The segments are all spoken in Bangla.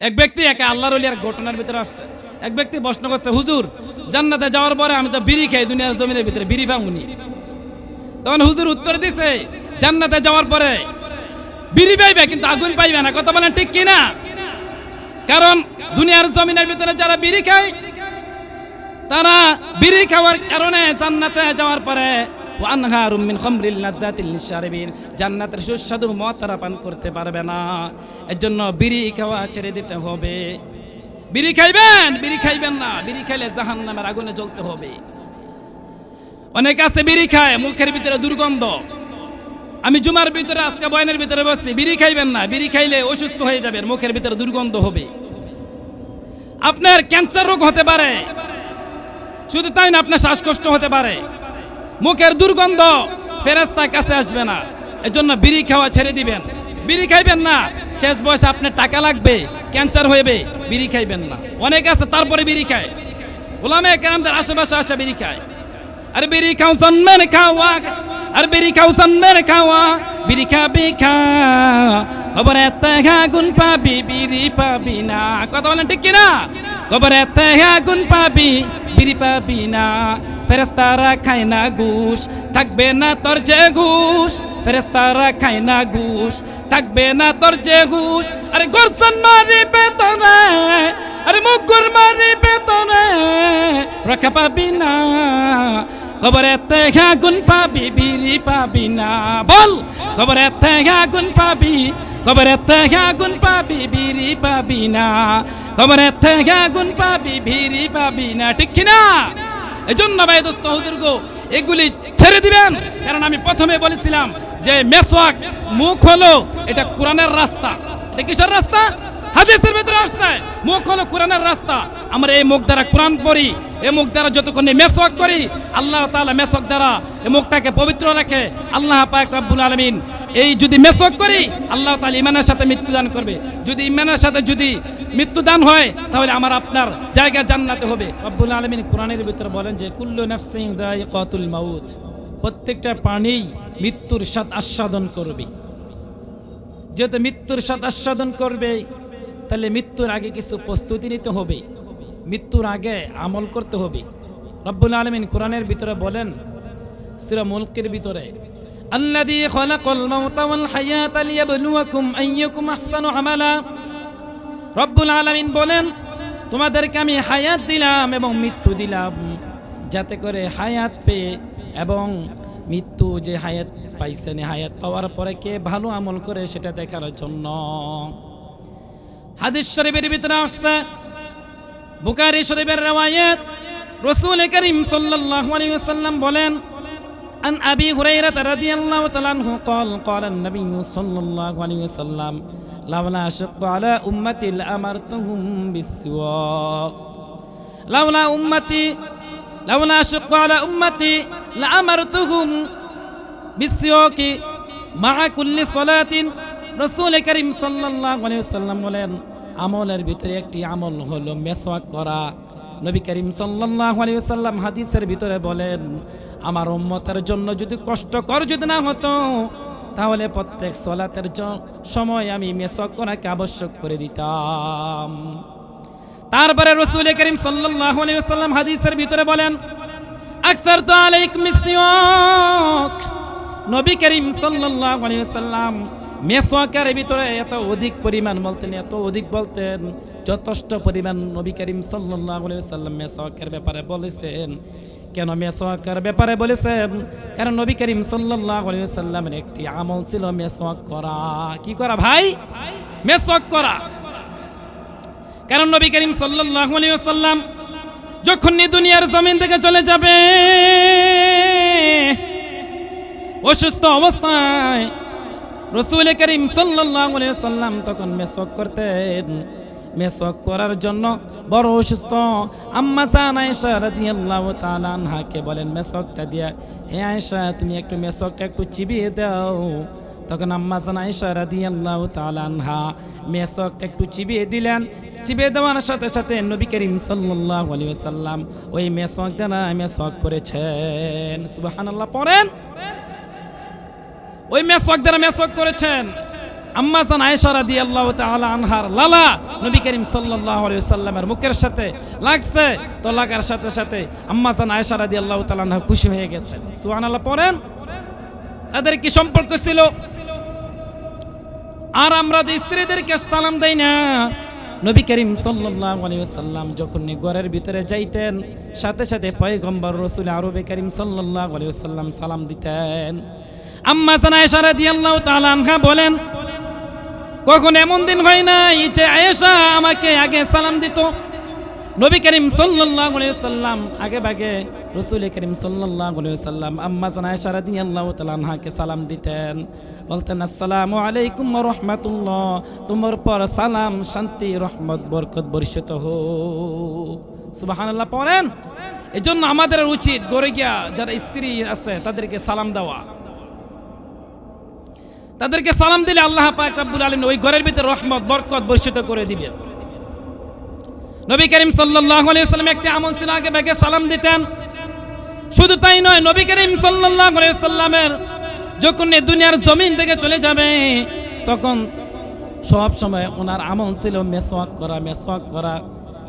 এক ব্যক্তি একে আল্লাহর ওলিয়ার ঘটনার ভিতরে আসছে। এক ব্যক্তি প্রশ্ন করছে, হুজুর, জান্নাতে যাওয়ার পরে আমি তো বিড়ি খাই, দুনিয়ার জমিনের ভিতরে বিড়ি পামুনি তখন হুজুর উত্তর দিছে, জান্নাতে যাওয়ার পরে বিড়ি পাইবে, কিন্তু আগুন পাইবে না। কথা বলেন ঠিক কিনা? কারণ দুনিয়ার জমিনের ভিতরে যারা বিড়ি খায়, তারা বিড়ি খাওয়ার কারণে জান্নাতে যাওয়ার পরে ওয়ানহারুম মিন খামরিল লাদ্দাতিল লিশারিবিন জান্নাতের সুস্বাদু মদ পান করতে পারবে না এর জন্য বিড়ি খাওয়া ছেড়ে দিতে হবে বিড়ি খাইবেন বিড়ি খাইবেন না বিড়ি খাইলে জাহান্নামের আগুনে জ্বলতে হবে অনেক আছে বিড়ি খায়, মুখের ভিতরে দুর্গন্ধ। আমি জুমার ভিতরে, আজকে বয়নের ভিতরে বসছি, বিড়ি খাইবেন না। বিড়ি খাইলে অসুস্থ হয়ে যাবেন, মুখের ভিতরে দুর্গন্ধ হবে। আপনার ক্যান্সার রোগ হতে পারে। শুধু তাই না, আপনার শ্বাসকষ্ট হতে পারে। মুখের দুর্গন্ধ ফেরাস্তা কাছে আসবে না। এজন্য বিড়ি খাওয়া ছেড়ে দিবেন। বিড়ি খাইবেন না। শেষ বয়সে আপনার টাকা লাগবে, ক্যান্সার হইবে, বিড়ি খাইবেন না। অনেক আছে, তারপরে বিড়ি খায়। ওলামে কেরামদের আশেপাশে আসে বিড়ি খায়। আর বিড়ি খাও জন্মের খাওয়া, আর বিড়ি খাও জন্মের খাওয়া, বিড়ি খাবি খা। খবর এত গুণ পাবি, বিড়ি পাবি না। কথা বলেন ঠিক কিনা? খবর এত গুণ পাবি, বিড়ি পাবি না। ফেরেস্তারা খায় না ঘুষ, থাকবে না তোর যে ঘুষ। ফেরেস্তারা খায় না ঘুষ, থাকবে না তোর যে ঘুষ। আরে গরসন মারি বেতনে আরে মুগুর মারি বেতনে রক্ষা পাবি না। খবরে তেহা গুণ পাবি, বিড়ি পাবি না। বল খবরে তেহা গুণ পাবি খবরে তেহা গুণ পাবি, বিড়ি পাবি না। খবরে তেহা গুণ পাবি, বিড়ি পাবি না। ঠিক কিনা? এজন্য ভাই দোস্ত হুজুর গো এগুলি ছেড়ে দিবেন। কারণ আমি প্রথমে বলেছিলাম যে মেসওয়াক মুখ হলো এটা কোরআনের রাস্তা। এটা কিসের রাস্তা? হাদিসের ভিতরে আসছে, মুখ হলো কোরআনের রাস্তা। আমরা এই মুখ দ্বারা কোরআন পড়ি, এই মুখ দ্বারা যতক্ষণ মেসওয়াক করি, আল্লাহ তাআলা মেসওয়াক দ্বারা এই মুখটাকে পবিত্র রাখে। আল্লাহ পাক রব্বুল আলামিন এই যদি মেসওয়াক করি, আল্লাহ তাআলা ইমানের সাথে মৃত্যুদান করবে। যদি ইমানের সাথে যদি মৃত্যুদান হয়, তাহলে আমার আপনার জায়গা জান্নাতে হবে। রব্বুল আলামিন কোরআনের ভিতরে বলেন যে, কুল্লু নাফসিন দায়িকাতুল মাউত। প্রত্যেকটা প্রাণী মৃত্যুর স্বাদ আস্বাদন করবে। যেহেতু মৃত্যুর স্বাদ আস্বাদন করবে তাহলে মৃত্যুর আগে কিছু প্রস্তুতি নিতে হবে। মৃত্যুর আগে আমল করতে হবে। রব্বুল আলমিন কোরআনের ভিতরে বলেন, সিরা মুলকের ভিতরে, আল্লাযী খালাকাল মাউতা ওয়াল হায়াতা লিয়াবলুয়াকুম আইয়ুকুম আহসানু আমালা। রব্বুল আলামিন বলেন, তোমাদেরকে আমি হায়াত দিলাম এবং মৃত্যু দিলাম। যাতে করে হায়াত পেয়ে এবং মৃত্যু যে হায়াত পাইছেন, হায়াত পাওয়ার পরে কে ভালো আমল করে সেটা দেখার জন্য। হাদিস শরীফের ভিতরে আসছে বুকারি শরীফের রওয়ায়াত রাসূল করিম সাল্লাল্লাহু আলাইহি ওয়াসাল্লাম বলেন عن أبي هريرة رضي الله تعالى عنه قال قال النبي صلى الله عليه وسلم لولا أشق على أمتي لأمرتهم بالسواك لولا أمتي لولا أشق على أمتي لأمرتهم بالسواك مع كل صلاة রসুল করিম সাল্লাহ সাল্লাম বলেন, আমলের ভিতরে একটি আমল হলো মেসওয়াক করা। নবী করিম সাল্লাহ সাল্লাম হাদিসের ভিতরে বলেন, আমার উম্মতের জন্য যদি কষ্টকর যদি না হতো, তাহলে প্রত্যেক সলাতের সময় আমি মেসওয়াক করাকে আবশ্যক করে দিতাম। তারপরে রসুল করিম সাল্লাহ সাল্লাম হাদিসের ভিতরে বলেন, আকসার তো আলাইক মিসিয়ক নবী করিম আলাইহি সাল্লাম মেসওয়াকের ভিতরে এত অধিক পরিমাণ বলতেন, এত অধিক বলতেন, যথেষ্ট পরিমাণ নবী করিম সাল্লাম মেসওয়াকের ব্যাপারে বলেছেন। কেন মেসওয়াকের ব্যাপারে বলেছেন? কারণ নবী করিম সাল্লামের একটি আমল ছিল মেসওয়াক করা। কি করা ভাই? মেসওয়াক করা। কারণ নবী করিম আলাইহি সাল্লাম যখন দুনিয়ার জমিন থেকে চলে যাবে, অসুস্থ অবস্থায় রসুল করিম সাল্লাম তখন মেসক করতেন। মেসক করার জন্য বড় অসুস্থ আম্মা জান আয়েশা রাদিয়াল্লাহু তাআলা বলেন মেসকটা দিয়া, হে আয়েশা, তুমি একটু মেসকটা একটু চিবিয়ে দাও। তখন আম্মা জান আয়েশা রাদিয়াল্লাহু তাআলা আনহা একটু চিবিয়ে দিলেন। চিবিয়ে দেওয়ার সাথে সাথে নবী করিম সাল্লাল্লাহু আলাইহি ওয়াসাল্লাম ওই মেসক দ্বারা মেসক করেছেন। সুবহানাল্লাহ, পড়েন? ওই মেসওয়াক দ্বারা মেসওয়াক করেছেন আম্মাজান আয়েশা রাদিয়াল্লাহু তাআলা আনহার লালা নবী করিম সাল্লাল্লাহু আলাইহি সাল্লামের মুখের সাথে লাগছে। তো লাগার সাথে সাথে আম্মাজান আয়েশা রাদিয়াল্লাহু তাআলা আনহা খুশি হয়ে গেছেন। সুবহানাল্লাহ, পড়েন। তাদের কি সম্পর্ক ছিল? আর আমরা যে স্ত্রীদেরকে সালাম দেই না, নবী করিম সাল্লাল্লাহু আলাইহি ওয়াসাল্লাম যখন ঘরের ভিতরে যাইতেন, সাথে সাথে পয়গম্বর রাসূল আরবে করিম সাল্লাল্লাহু আলাইহি ওয়াসাল্লাম সালাম দিতেন। আম্মা জানা আয়েশা রাদিয়াল্লাহু তাআলা আনহা বলেন, কখন এমন দিন হয় নাই যে আয়েশা আমাকে আগে সালাম দিত? নবী করিম সাল্লাল্লাহু আলাইহি ওয়াসাল্লাম আগে ভাগে রাসূল করিম সাল্লাল্লাহু আলাইহি ওয়াসাল্লাম আম্মা জানা আয়েশা রাদিয়াল্লাহু তাআলা আনহাকে সালাম দিতেন। বলতেন, আসসালামু আলাইকুম ওয়া রাহমাতুল্লাহ, তোমার পর সালাম, শান্তি, রহমত, বরকত বর্ষিত হো সুবহানাল্লাহ পড়েন? এজন্য আমাদের উচিত গড়ে গিয়া যারা স্ত্রী আছে তাদেরকে সালাম দেওয়া। তাদেরকে সালাম দিলে আল্লাহ পাক রাব্বুল আলামিন ওই ঘরের ভিতরে রহমত, বরকত বর্ষিত করে দিবেন। নবী করিম আলাইহি সাল্লাম একটা আমল ছিল, আগে ভাগে সালাম দিতেন। শুধু তাই নয়, নবী করিম সাল্লামের যখন এই দুনিয়ার জমিন থেকে চলে যাবে, তখন সব সময় ওনার আমল ছিল মেসওয়াক করা মেসওয়াক করা।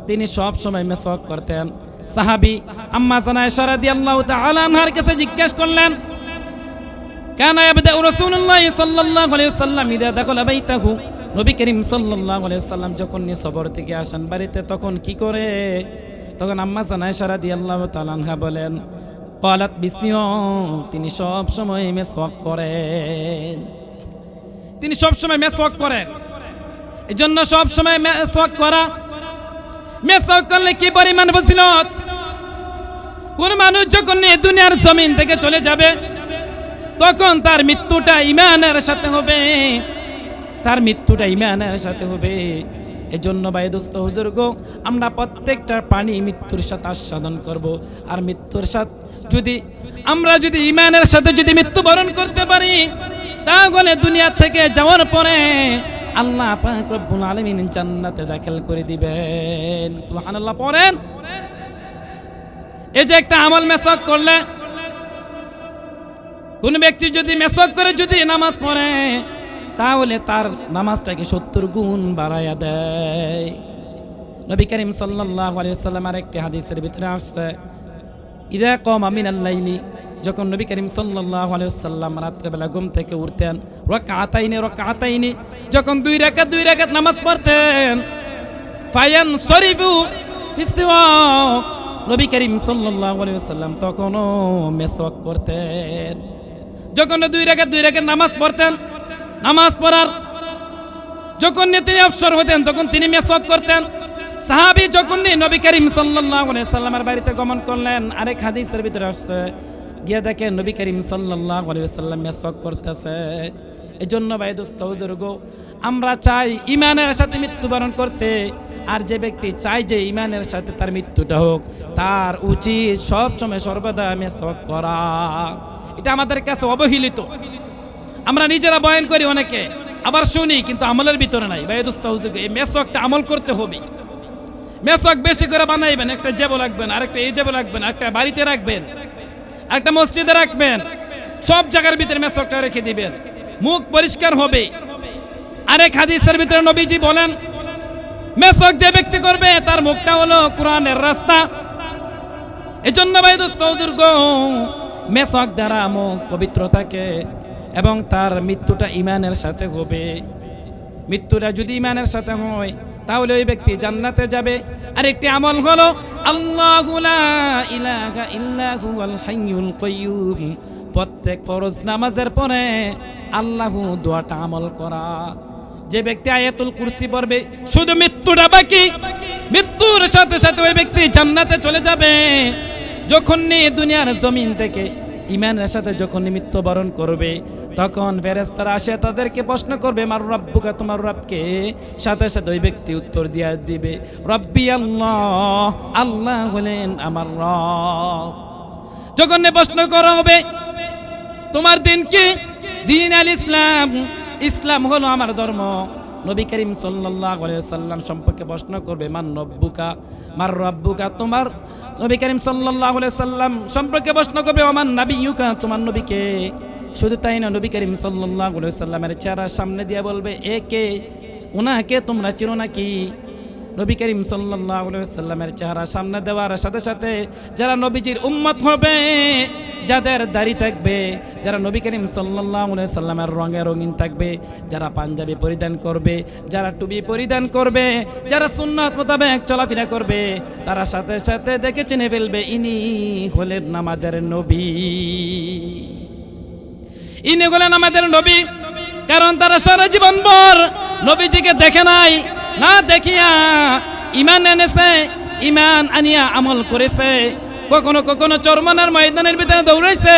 তিনি সব সময় মেসওয়াক করতেন। সাহাবী আম্মা জানা আয়েশা রাদিয়াল্লাহু তাআলা আনহার কাছে জিজ্ঞেস করলেন কানা ইয়াবদাউ রাসূলুল্লাহ সাল্লাল্লাহু আলাইহি ওয়াসাল্লাম ইদা দাখালা বাইতাহু। নবী করিম সাল্লাল্লাহু আলাইহি সাল্লাম যখন নি সফর থেকে আসেন বাড়িতে তখন কি করে? তখন আম্মা জানায় সারা দিয়ে আল্লাহ তালানহা বলেন কলাত বিসিও তিনি সব সময় মেসওয়াক করেন। তিনি সব সময় মেসওয়াক করেন। এই জন্য সব সময় মেসওয়াক করা। মেসওয়াক করলে কি পরিমাণ বসিলত? কোন মানুষ যখন দুনিয়ার জমিন থেকে চলে যাবে তখন তার মৃত্যুটা ইমানের সাথে হবে। তার মৃত্যুটা ইমানের সাথে হবে। এজন্য ভাই দোস্ত, হুজুর গো, আমরা প্রত্যেকটা পানি মৃত্যুর সাথে আস্বাদন করব। আর মৃত্যুর সাথে যদি, আমরা যদি ইমানের সাথে যদি মৃত্যুবরণ করতে পারি, তাহলে দুনিয়া থেকে যাওয়ার পরে আল্লাহ রব্বুল আলামিন জান্নাতে দাখিল করে দিবেন। সুবহানাল্লাহ, পড়েন। এই যে একটা আমল মেসাক করলে কোন ব্যক্তি যদি মেসক করে যদি নামাজ পড়ে, তাহলে তার নামাজটাকে সত্তর গুণ বাড়াইয়া দেয়। নবী করিম সাল্লাল্লাহু আলাইহি আর একটি হাদিসের ভিতরে আসছে, ইদা কম আমিন আল্লাইলি যখন নবী করিম সাল্লাল্লাহু আলাইহি ওয়াসাল্লাম রাত্রেবেলা ঘুম থেকে উঠতেন, রাকাতাইনি রাকাতাইনি, যখন দুই রাকাত দুই রাকাত নামাজ পড়তেন, ফায়ান শরীফু নবী করিম সাল্লাল্লাহু আলাইহি ওয়াসাল্লাম তখনও মেসওয়াক করতেন। যখন দুই রেখাত দুই রেখাত নামাজ পড়তেন, নামাজ পড়ার যখন তিনি অবসর হতেন, তখন তিনি মেসওয়াক করতেন। সাহাবি যখন নবী করিম সাল্লামের বাড়িতে গমন করলেন। আরেক হাদিসের ভিতরে আসছে, গিয়ে দেখেন নবী করিম সাল্লাম মেসওয়াক করতেছে। এজন্য ভাই দোস্ত গো, আমরা চাই ইমানের সাথে মৃত্যুবরণ করতে, আর যে ব্যক্তি চাই যে ইমানের সাথে তার মৃত্যুটা হোক, তার উচিত সবসময় সর্বদা মেসওয়াক করা। এটা আমাদের কাছে অবহেলিত। আমরা নিজেরা বয়ান করি অনেকে, আবার শুনি, কিন্তু আমলের ভিতরে নাই। ভাই, দোস্ত, হুজুর, এই মেসওয়াকটা আমল করতে হবে। মেসওয়াক বেশি করে বানাইবেন, একটা জেবো রাখবেন আরেকটা এই জেবো রাখবেন একটা বাড়িতে রাখবেন একটা মসজিদে রাখবেন, সব জায়গার ভিতরে মেসওয়াকটা রেখে দিবেন। মুখ পরিষ্কার হবে। আরেক হাদিসের ভিতরে নবীজি বলেন, মেসওয়াক যে ব্যক্তি করবে, তার মুখটা হলো কোরআনের রাস্তা। এজন্য ভাই, দোস্ত, হুজুর গো মেসওয়াক দ্বারা মুখ পবিত্র থাকে এবং তার মৃত্যুটা ইমানের সাথে হবে। মৃত্যুটা যদি ইমানের সাথে হয়, তাহলে ওই ব্যক্তি জান্নাতে যাবে। আর একটি আমল হলো প্রত্যেক ফরজ নামাজের পরে আল্লাহু দোয়াটা আমল করা। যে ব্যক্তি আয়াতুল কুরসি পড়বে, শুধু মৃত্যুটা বাকি। মৃত্যুর সাথে সাথে ওই ব্যক্তি জান্নাতে চলে যাবে। যখন নিয়ে দুনিয়ার জমিন থেকে ইমানের সাথে যখন মৃত্যুবরণ করবে, তখন ফেরেস্তারা আসে তাদেরকে প্রশ্ন করবে, মার রব্বুকা, তোমার রবকে? সাথে সাথে ওই ব্যক্তি উত্তর দিয়া দিবে, রব্বি আল্লাহ আল্লাহ হলেন আমার রব। যখন প্রশ্ন করা হবে, তোমার দিন কি? দিন আল ইসলাম ইসলাম হলো আমার ধর্ম। নবী করিম আলাইহি সাল্লাম সম্পর্কে প্রশ্ন করবে, মান নব্বুকা মার রব্বুকা তোমার? নবী করিম আলাইহি সাল্লাম সম্পর্কে প্রশ্ন করবে, ওমান ইউকা তোমার নবীকে? শুধু তাই না, নবী করিম সাল্লাহ সাল্লামের চেহারা সামনে দিয়ে বলবে, এ কে? ওনাকে তোমরা চিনো নাকি? নবী করিম সাল্লামের চেহারা সামনে দেওয়ার সাথে সাথে যারা নবীজির উম্মত হবে, যাদের দাড়ি থাকবে, যারা নবী করিম সাল্লাহ সাল্লামের রঙে রঙিন থাকবে, যারা পাঞ্জাবি পরিধান করবে, যারা টুপি পরিধান করবে, যারা সুন্নাত মোতাবেক চলাফেরা করবে, তারা সাথে সাথে দেখে চিনে ফেলবে, ইনি হলেন আমাদের নবী। ইনি হলেন আমাদের নবী, কারণ তারা সারা জীবন ভর নবীজিকে দেখে নাই। না দেখিয়া ইমান এনেছে ইমান আনিয়া আমল করেছে। কখনো কখনো চরমনার ময়দানের ভিতরে দৌড়াইছে,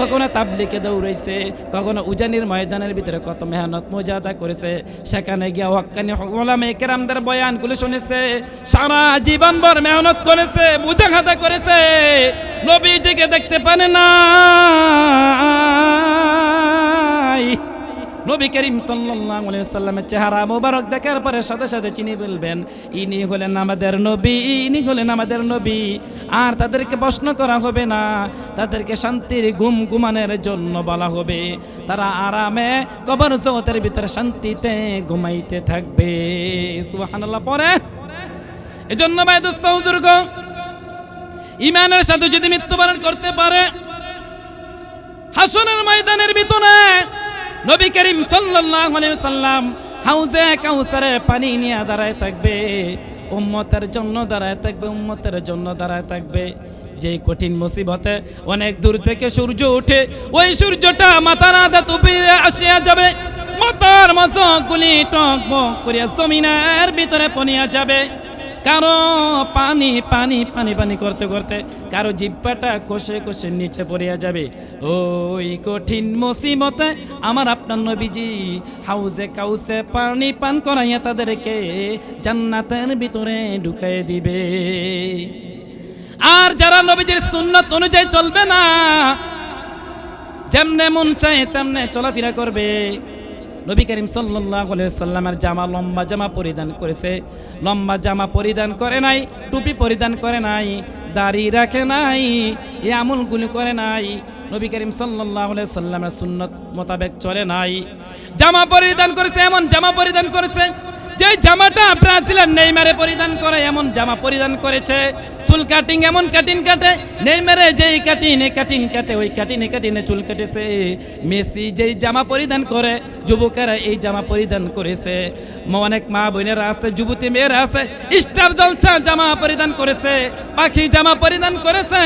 কখনো তাবলিকে দৌড়াইছে, কখনো উজানির ময়দানের ভিতরে কত মেহনত মজাদা করেছে। সেখানে গিয়া হকানি ওলামে কেরামদের বয়ানগুলো শুনেছে, সারা জীবন ভর মেহনত করেছে, মুজাহাদা করেছে। নবীজিকে দেখতে পারে না। নবী করিম সাল্লাল্লাহু আলাইহি সাল্লামের চেহারা মোবারক দেখার পরে সাথে সাথে চিনি বলবেন, ইনি হলেন আমাদের নবী, ইনি হলেন আমাদের নবী। আর তাদেরকে প্রশ্ন করা হবে না, তাদেরকে শান্তির ঘুম ঘুমানোর জন্য বলা হবে। তারা আরামে কবর জগতের ভিতরে শান্তিতে ঘুমাইতে থাকবে। সুবহানাল্লাহ, পরে? এজন্য ভাই দোস্ত, হুজুর ইমানের সাথে যদি মৃত্যুবরণ করতে পারে, হাসনের ময়দানের ভিতরে নবী করিম সাল্লাম হাউজে কাউসারের পানি নিয়ে দাঁড়ায় থাকবে, উম্মতের জন্য দাঁড়ায় থাকবে, উম্মতের জন্য দাঁড়ায় থাকবে। যে কঠিন মুসিবতে অনেক দূর থেকে সূর্য ওঠে, ওই সূর্যটা মাথার আদা তুপিরে আসিয়া যাবে। মাথার মজগুলি টক বক করিয়া জমিনের ভিতরে পনিয়া যাবে। কারও পানি পানি পানি পানি করতে করতে কারও জিব্বাটা কষে কষে নিচে পড়িয়া যাবে। ওই কঠিন মুসিবতে আমার আপনার নবীজি হাউসে কাউসে পানি পান করাইয়া তাদেরকে জান্নাতের ভিতরে ঢুকাই দিবে। আর যারা নবীজির সুন্নত অনুযায়ী চলবে না, যেমনে মন চায় তেমনে চলাফেরা করবে। নবী করিম সাল্লামের জামা লম্বা জামা পরিধান করেছে। লম্বা জামা পরিধান করে নাই, টুপি পরিধান করে নাই, দাড়ি রাখে নাই এই আমলগুলি করে নাই। নবী করিম আলাইহি সাল্লামের সুন্নত মোতাবেক চলে নাই। জামা পরিধান করেছে, এমন জামা পরিধান করেছে যে জামাটা ব্রাজিলের নেইমারে পরিধান করে, এমন জামা পরিধান করেছে। চুল কাটিং এমন কাটিং কাটে, নেইমারে যেই কাটিনে কাটিং কাটে, ওই কাটিনে কাটিনে চুল কেটেছে। মেসি যেই জামা পরিধান করে, যুবকেরা এই জামা পরিধান করেছে। অনেক মা বোনেরা আছে, যুবতী মেয়েরা আছে, স্টার জলসা জামা পরিধান করেছে, পাখি জামা পরিধান করেছে।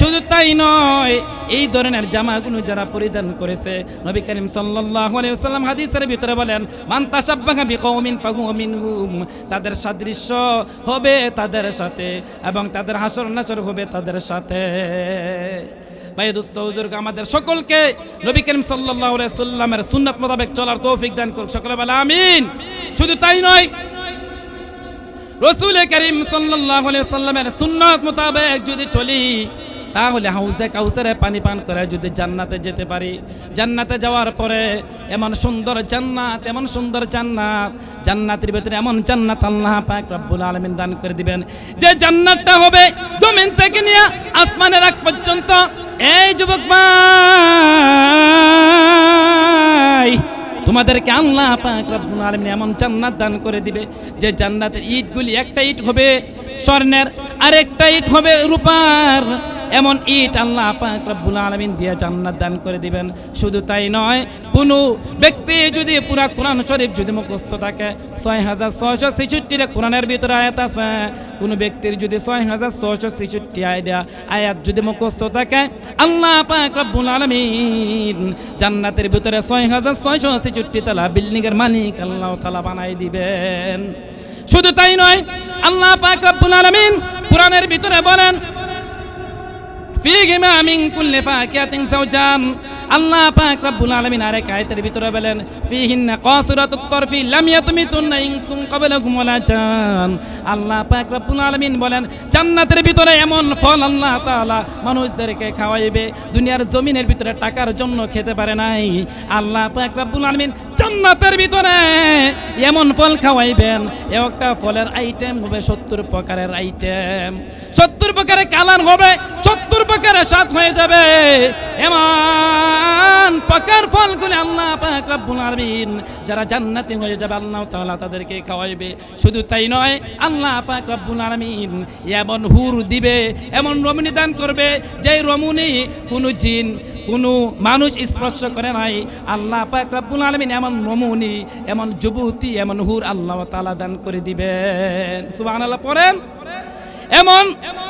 শুধু তাই নয়, এই ধরনের জামাগুলো যারা পরিধান করেছে, নবী করিম ওয়াসাল্লাম হাদিসের ভিতরে বলেন, মান তাদের সাদৃশ্য হবে তাদের সাথে এবং তাদের হাসর নাসর হবে তাদের সাথে। ভাই দোস্ত হুজুর আমাদের সকলকে নবী করিম সাল্লাল্লাহু সাল্লামের সুন্নাত মোতাবেক চলার তৌফিক দান করুক। সকলে বলে, আমিন শুধু তাই নয়, রসুল করিম আলাইহি সাল্লামের সুন্নাত মোতাবেক যদি চলি তাহলে হাউসে কাউসারে পানি পান করে যদি জান্নাতে যেতে পারি। জান্নাতে যাওয়ার পরে এমন সুন্দর জান্নাত, এমন সুন্দর জান্নাত, জান্নাতের ভিতরে এমন জান্নাত আল্লাহ পাক রব্বুল আলামিন দান করে দিবেন। যে জান্নাতটা হবে জমিন থেকে নিয়ে আসমানের আগ পর্যন্ত, এই যুবক তোমাদেরকে আল্লাহ পাক রব্বুল আলামিন এমন জান্নাত দান করে দিবে। যে জান্নাতের ইটগুলি একটা ইট হবে স্বর্ণের, আরেকটা ইট হবে রূপার। এমন ইট আল্লাহ পাক রব্বুল আলামিন দিয়ে জান্নাত দান করে দিবেন। শুধু তাই নয়, কোনো ব্যক্তি যদি পুরা কোরআন শরীফ যদি মুখস্থ থাকে ছয় হাজার ছয়শো ছেষট্টিটা কোরআনের ভিতরে আয়াত আছে। কোনো ব্যক্তির যদি ছয় হাজার ছয়শো ছেষট্টি আইডিয়া, আয়াত যদি মুখস্থ থাকে, আল্লাহ পাক রব্বুল আলামিন জান্নাতের ভিতরে ছয় হাজার ছয়শো ছেষট্টি তালা বিল্ডিংয়ের মালিক আল্লাহ তালা বানাই দিবেন। শুধু তাই নয়, আল্লাহ পাক রব্বুল আলামিন কোরআনের ভিতরে বলেন ফিহিমা মিন কুল্লি ফাকিহাতিন যাওজান আল্লাহ পাক রব্বুল আলামিন আরেক আয়াতের ভিতরে বলেন, ফিহিন্না কাসিরাতুত তরফি লাম ইয়াতমিসুন্না ইনসুন ক্বাবলাহুম ওয়ালা জান। আল্লাহ পাক রব্বুল আলামিন বলেন, জান্নাতের ভিতরে এমন ফল আল্লাহ তাআলা মানুষদেরকে খাওয়াইবে, দুনিয়ার জমিনের ভিতরে টাকার জন্য খেতে পারে নাই। আল্লাহ পাক রব্বুল আলামিন জান্নাতের ভিতরে এমন ফল খাওয়াইবেন একটা ফলের আইটেম হবে সত্তর প্রকারের আইটেম প্রকারের কালার হবে, সত্তর প্রকারের স্বাদ হয়ে যাবে। এমন প্রকার ফলগুলি আল্লাহ পাক আলামিন যারা জান্নাতি হয়ে যাবে, আল্লাহ তাআলা তাদেরকে খাওয়াইবে। শুধু তাই নয়, আল্লাহ পাক রব্বুল আলামিন এমন হুর দিবে, এমন রমণী দান করবে যে রমণী কোনো জিন, কোনো মানুষ স্পর্শ করে নাই। আল্লাহ পাক রব্বুল আলামিন এমন রমণী, এমন যুবতী, এমন হুর আল্লাহ তাআলা দান করে দিবেন। সুবহানাল্লাহ, পড়েন। এমন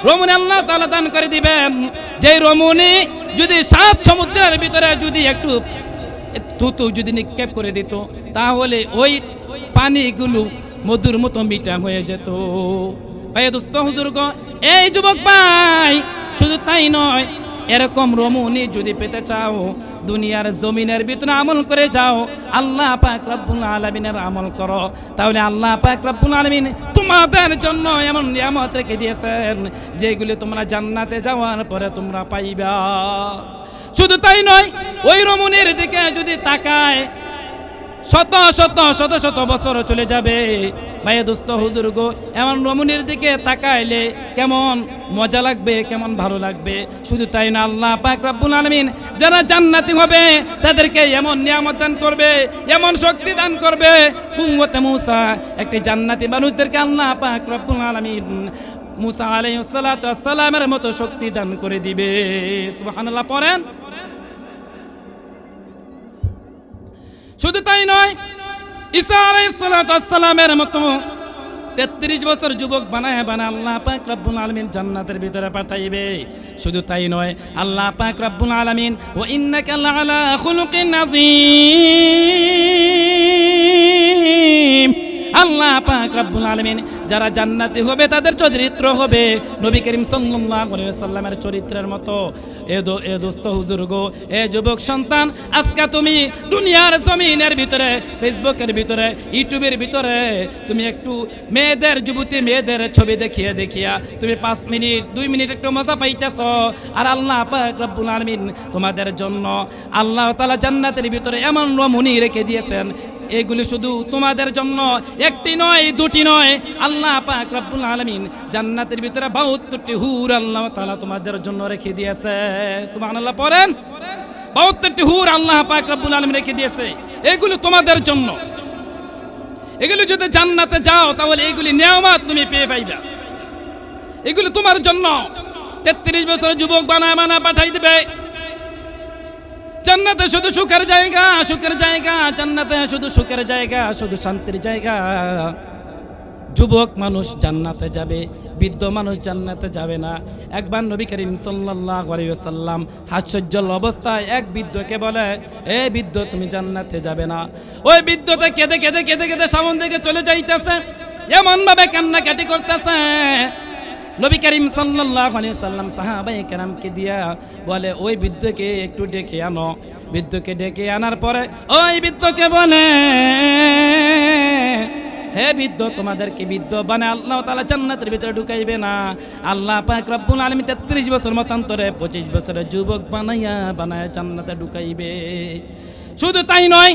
রমণী আল্লাহ তাআলা দান করে দিবেন। যে রমণী যদি সাত সমুদ্রের ভিতরে যদি একটু থুতু যদি নিক্ষেপ করে দিত, তাহলে ওই পানিগুলো মধুর মতো মিঠা হয়ে যেত। ভাই দোস্ত হুজুর এই যুবক ভাই, শুধু তাই নয়, এরকম রমণী যদি পেতে চাও দুনিয়ার জমিনের ভিতরে আমল করে যাও, আল্লাহ পাক রব্বুল আলমিনের আমল করো। তাহলে আল্লাহ পাক রব্বুল আলমিন তোমাদের জন্য এমন নিয়ামত রেখে দিয়েছেন, যেগুলি তোমরা জান্নাতে যাওয়ার পরে তোমরা পাইবা। শুধু তাই নয়, ওই রমণীর দিকে যদি তাকায় শত শত শত শত বছর চলে যাবে। ভাইয়া দোস্ত, হুজুর গো, এমন রমণীর দিকে তাকাইলে কেমন মজা লাগবে, কেমন ভালো লাগবে? শুধু তাই না, আল্লাহ পাক রব্বুল আলামিন যারা জান্নাতি হবে, তাদেরকে এমন নিয়ামত দান করবে, এমন শক্তি দান করবে। কুওয়াতে মুসা, একটি জান্নাতি মানুষদেরকে আল্লাহ পাক রব্বুল আলামিন মুসা ওয়াস সালামের মতো শক্তি দান করে দিবে। সুবহানাল্লাহ, পড়েন। শুধু তাই নয়, ঈসা আলাইসালামের মতো তেত্রিশ বছর যুবক বানায় বানায় আল্লাহ পাক রব্বুল আলমিন জান্নাতের ভিতরে পাঠাইবে। শুধু তাই নয়, আল্লাহ পাক রব্বুল আলমিন ও ইন্নাকা আলা খুলুকিন আযীম। আল্লাহ পাক রব্বুল আলামিন, যারা জান্নাতি হবে তাদের চরিত্র হবে। নবী করিম সাল্লাল্লাহু আলাইহি সাল্লামের চরিত্রের মতো। এ দো, এ দোস্ত হুজুর গো, এ যুবক সন্তান, আজকে তুমি দুনিয়ার জমিনের ভিতরে, ফেসবুকের ভিতরে, ইউটিউবের ভিতরে, তুমি একটু মেয়েদের, যুবতী মেয়েদের ছবি দেখিয়ে দেখিয়া, তুমি পাঁচ মিনিট, দুই মিনিট একটু মজা পাইতেছ। আর আল্লাহ পাক রব্বুল আলামিন তোমাদের জন্য আল্লাহ তাআলা জান্নাতের ভিতরে এমন রমণী রেখে দিয়েছেন এগুলি শুধু তোমাদের জন্য, একটি নয়, দুটি নয়। আল্লাহ পাক রব্বুল আলমিন জান্নাতের ভিতরে বাহাত্তরটি হুর আল্লাহ তালা তোমাদের জন্য রেখে দিয়েছে। সুবহানাল্লাহ, পড়েন? বাহাত্তরটি হুর আল্লাহ পাক রব্বুল আলামিন রেখে দিয়েছে। এগুলো তোমাদের জন্য। এগুলো যদি জান্নাতে যাও, তাহলে এগুলি নিয়ামত তুমি পেয়ে পাইবা। এগুলো তোমার জন্য। তেত্রিশ বছরের যুবক বানা বানা পাঠাই দিবে। জান্নাতে শুধু সুখের জায়গা সুখের জায়গা, জান্নাতে শুধু সুখের জায়গা, শুধু শান্তির জায়গা। যুবক মানুষ জান্নাতে যাবে, বৃদ্ধ মানুষ জান্নাতে যাবে না। একবার নবী করিম ওয়াসাল্লাম হাস্যজ্জ্বল অবস্থায় এক বৃদ্ধকে বলে, এ বৃদ্ধ, তুমি জান্নাতে যাবে না। ওই বৃদ্ধতে কেঁদে কেঁদে কেঁদে কেঁদে সামন থেকে চলে যাইতেছে। এমনভাবে কান্নাকাটি করতেছে। নবী করিম আলাইহি সাল্লাম সাহাবায়ে কেরামকে দিয়া বলে, ওই বৃদ্ধকে একটু ডেকে আনো। বৃদ্ধকে ডেকে আনার পরে, ওই বৃদ্ধকে বলে, হে বৃদ্ধ, তোমাদেরকে বৃদ্ধ বানে আল্লাহ তাআলা জান্নাতের ভিতরে ঢুকাইবে না। আল্লাহ পাক রব্বুল আলামিন 33 বছর মতান্তরে 25 বছরের যুবক বানাইয়া বানায়া জান্নাতে ঢুকাইবে। শুধু তাই নয়,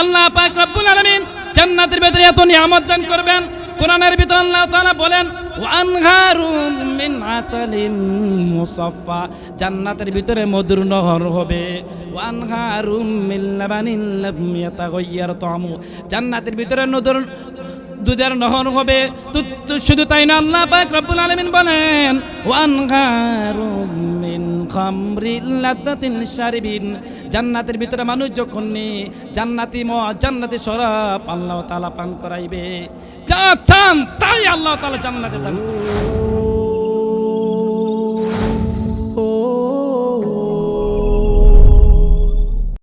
আল্লাহ পাক রব্বুল আলামিন জান্নাতের ভিতরে এত নিয়ামত দান করবেন। কোরআনের ভিতরে আল্লাহ তাআলা বলেন ওয়ানহারুম মিন আসালিন মুসাফফা জান্নাতের ভিতরে মধুর নহর হবে। ওয়ানহারুম মিন লাবানিন লাম ইয়াতাগায়্যার তামু জান্নাতের ভিতরে নদর, দুধের নহর হবে। শুধু তাই না, আল্লাহ পাক রব্বুল আলামিন বলেন ওয়ানহারুম মিন জান্নাতের ভিতরে মানুষ যখন নি জান্নাতি ম জান্নাতি শরাব আল্লাহ তাআলা পান করাইবে। যা চান তাই আল্লাহ তাআলা জান্নাতে দান করবে।